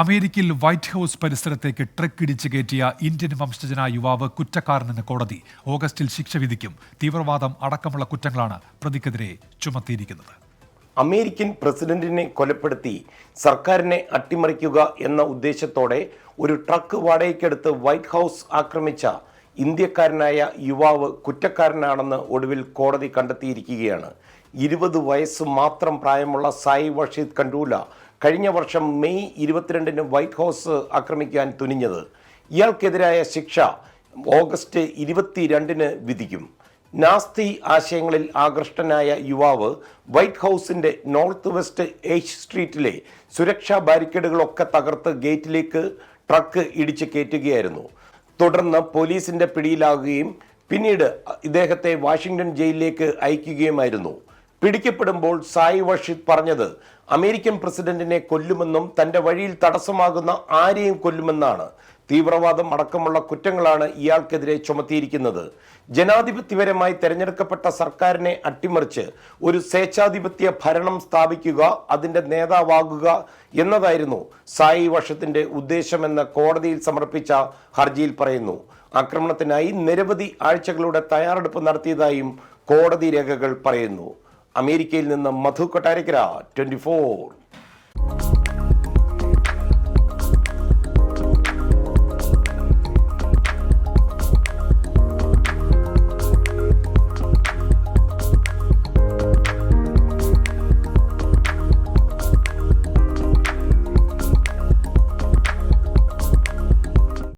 അമേരിക്കയിൽ white house പരിസരത്തേക്ക് truck ഇടിച്ചു കയറ്റിയ ഇന്ത്യൻ വംശജനായ യുവാവ് കുറ്റക്കാരനെന്ന് കോടതി ഓഗസ്റ്റിൽ ശിക്ഷ വിധിക്കും. തീവ്രവാദം അടക്കമുള്ള കുറ്റങ്ങളാണ് പ്രതിക്കെതിരെ ചുമത്തിയിരിക്കുന്നത്. അമേരിക്കൻ പ്രസിഡന്റിനെ കൊലപ്പെടുത്തി സർക്കാരിനെ അട്ടിമറിക്കുക എന്ന ഉദ്ദേശത്തോടെ ഒരു ട്രക്ക് വാടകയ്ക്കെടുത്ത് വൈറ്റ് ഹൗസ് ആക്രമിച്ച ഇന്ത്യക്കാരനായ യുവാവ് കുറ്റക്കാരനാണെന്ന് ഒടുവിൽ കോടതി കണ്ടെത്തിയിരിക്കുകയാണ്. ഇരുപത് വയസ്സ് മാത്രം പ്രായമുള്ള സായി വർഷീദ് കണ്ടൂല കഴിഞ്ഞ വർഷം മെയ് ഇരുപത്തിരണ്ടിന് വൈറ്റ് ഹൗസ് ആക്രമിക്കാൻ തുനിഞ്ഞത്. ഇയാൾക്കെതിരായ ശിക്ഷ ഓഗസ്റ്റ് ഇരുപത്തിരണ്ടിന് വിധിക്കും. നാസ്തി ആശയങ്ങളിൽ ആകൃഷ്ടനായ യുവാവ് വൈറ്റ് ഹൗസിന്റെ നോർത്ത് വെസ്റ്റ് എയ്ച്ച് സ്ട്രീറ്റിലെ സുരക്ഷാ ബാരിക്കേഡുകളൊക്കെ തകർത്ത് ഗേറ്റിലേക്ക് ട്രക്ക് ഇടിച്ച് കയറ്റുകയായിരുന്നു. തുടർന്ന് പോലീസിന്റെ പിടിയിലാകുകയും പിന്നീട് ഇദ്ദേഹത്തെ വാഷിംഗ്ടൺ ജയിലിലേക്ക് അയക്കുകയുമായിരുന്നു. പിടിക്കപ്പെടുമ്പോൾ സായി വർഷിദ് പറഞ്ഞത് അമേരിക്കൻ പ്രസിഡന്റിനെ കൊല്ലുമെന്നും തന്റെ വഴിയിൽ തടസ്സമാകുന്ന ആരെയും കൊല്ലുമെന്നാണ്. തീവ്രവാദം അടക്കമുള്ള കുറ്റങ്ങളാണ് ഇയാൾക്കെതിരെ ചുമത്തിയിരിക്കുന്നത്. ജനാധിപത്യപരമായി തെരഞ്ഞെടുക്കപ്പെട്ട സർക്കാരിനെ അട്ടിമറിച്ച് ഒരു സ്വേച്ഛാധിപത്യ ഭരണം സ്ഥാപിക്കുക അതിന്റെ നേതാവാകുക എന്നതായിരുന്നു സായി വർഷത്തിന്റെ ഉദ്ദേശമെന്ന് കോടതിയിൽ സമർപ്പിച്ച ഹർജിയിൽ പറയുന്നു. ആക്രമണത്തിനായി നിരവധി ആഴ്ചകളുടെ തയ്യാറെടുപ്പ് നടത്തിയതായും കോടതി രേഖകൾ പറയുന്നു. അമേരിക്കയിൽ നിന്ന് മധു കൊട്ടാരക്കര ട്വന്റി